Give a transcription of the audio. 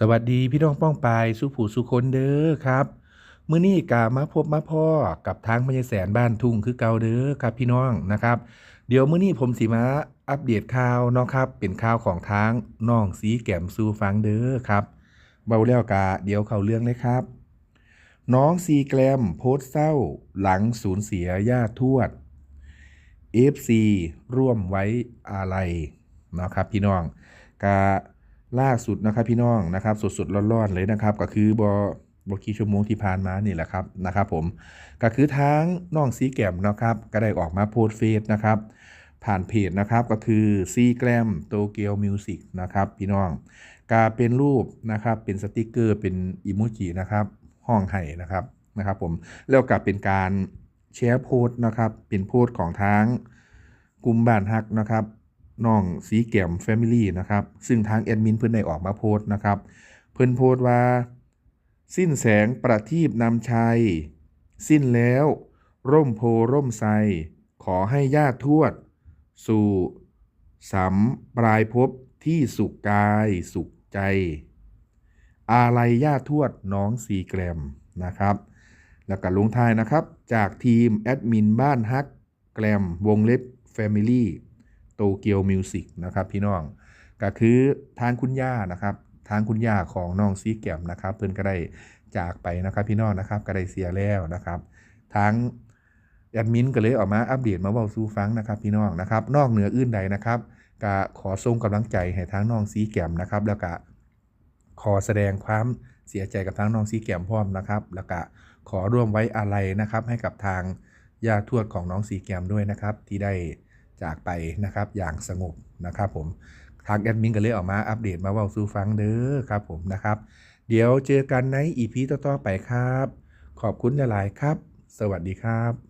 สวัสดีพี่น้องป้องปายสุผู้สุคนเด้อครับมื้อนี้กามาพบมาพ่อกับทางพญาแสนบ้านทุ่งคือเก่าเด้อครับพี่น้องนะครับ เดี๋ยวมื้อนี้ผมสิมาอัปเดตข่าวนะครับ เป็นข่าวของทางน้องสีแก้มสู่ฟังเด้อครับเบาแล้วกาเดี๋ยวเข้าเรื่องเลยครับ น้องซีแกรมโพสเศร้า หลังสูญเสียญาติทวด FC ร่วมไว้อาลัยนะครับพี่น้องกา ล่าสุดนะครับพี่น้องนะครับสดๆร้อนๆเลยนะครับ ก็คือบอบอกี่ชั่วโมงที่ผ่านมานี่แหละครับนะครับผมก็คือทางน้องซีแกมนะครับก็ได้ออกมาโพสเฟซนะครับผ่านเพจนะครับก็คือซีแกรมโตเกียวมิวสิกนะครับพี่น้องกาเป็นรูปนะครับเป็นสติกเกอร์เป็นอิโมจินะครับห้องไห้นะครับนะครับผมแล้วก็เป็นการแชร์โพสต์นะครับเป็นโพสต์ของทางกลุ่มบ้านฮักนะครับ น้องสีแก้มแฟมิลี่นะครับ ซึ่งทางแอดมินเพิ่อนได้ออกมาโพสต์นะครับ เพิ่นโพสต์ว่า สิ้นแสงประทีปนำชัย สิ้นแล้ว ร่มโพร่มไทรขอให้ญาติทวด สู่สำปลายภพที่สุขกายสุขใจ อาลัยญาติทวดน้องสีแกรมนะครับ แล้วก็ลงท้ายนะครับ จากทีมแอดมินบ้านฮักแกรมวงเล็บ Family โตเกียวมิวสิกนะครับพี่น้องก็คือทางคุณย่านะครับ ทางคุณย่าของน้องซีแกมนะครับ เพิ่อนก็ได้จากไปนะครับพี่น้องนะครับก็ได้เสียแล้วนะครับทางแอดมินก็เลยออกมาอัปเดตมาเว้าสู่ฟังนะครับพี่น้องนะครับ นอกเหนืออื่นใดนะครับก็ขอส่งกำลังใจให้ทางน้องซีแกมนะครับ แล้วก็ขอแสดงความเสียใจกับทางน้องซีแกมพร้อมนะครับ แล้วก็ขอร่วมไว้อาลัยนะครับให้กับทางญาติทวดของน้องซีแกมด้วยนะครับ ที่ได้ จากไปนะครับอย่างสงบนะครับผมทางแอดมินก็เลยออกมาอัปเดตมาว่าสู่ฟังเด้อครับผมนะครับ เดี๋ยวเจอกันในอีพีต่อๆไปครับ ขอบคุณหลายๆครับ สวัสดีครับ